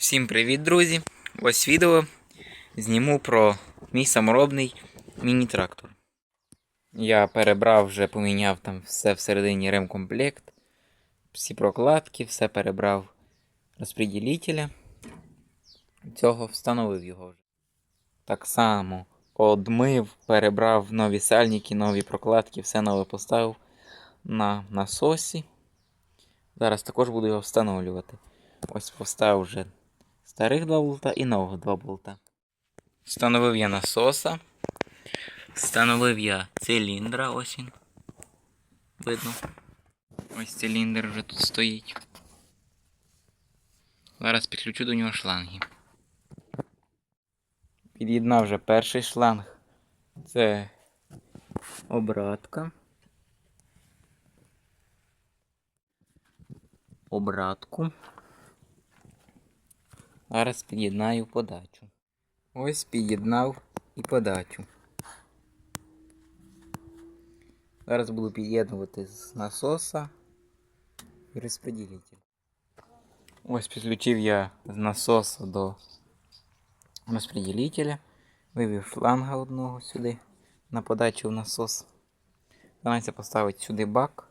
Всім привіт, друзі! Ось відео зніму про мій саморобний міні-трактор. Я перебрав вже поміняв там все всередині ремкомплект, всі прокладки, все перебрав розподілителя. Цього встановив його вже. Так само одмив, перебрав нові сальники, нові прокладки, все нове поставив на насосі. Зараз також буду його встановлювати. Ось поставив вже старих два болта і нових два болта. Встановив я насоса. Встановив я циліндра, ось він. Видно. Ось циліндр вже тут стоїть. Зараз підключу до нього шланги. Під'єднав вже перший шланг. Це обратка. Обратку. Зараз під'єднаю подачу. Ось під'єднав і подачу. Зараз буду під'єднувати з насоса і розподілитель. Ось підключив я з насоса до розподілителя. Вивів шланга одного сюди на подачу в насос. Давайте поставити сюди бак.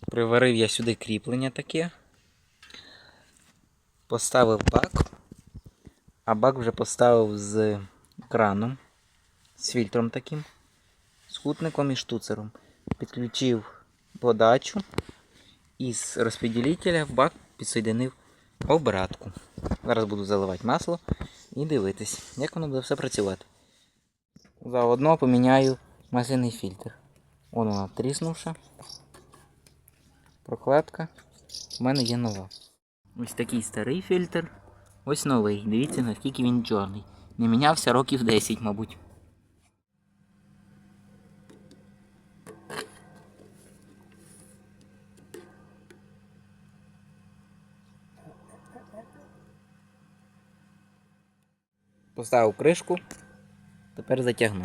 Приварив я сюди кріплення таке. Поставив бак, а бак вже поставив з краном, з фільтром таким, з кутником і штуцером. Підключив подачу і з розподілителя в бак підсоєдинив обратку. Зараз буду заливати масло і дивитись, як воно буде все працювати. Заодно поміняю масляний фільтр. Вон вона тріснувша. Прокладка. У мене є нова. Ось такий старий фільтр. Ось новий. Дивіться, наскільки він чорний. Не мінявся років 10, мабуть. Поставив кришку. Тепер затягну.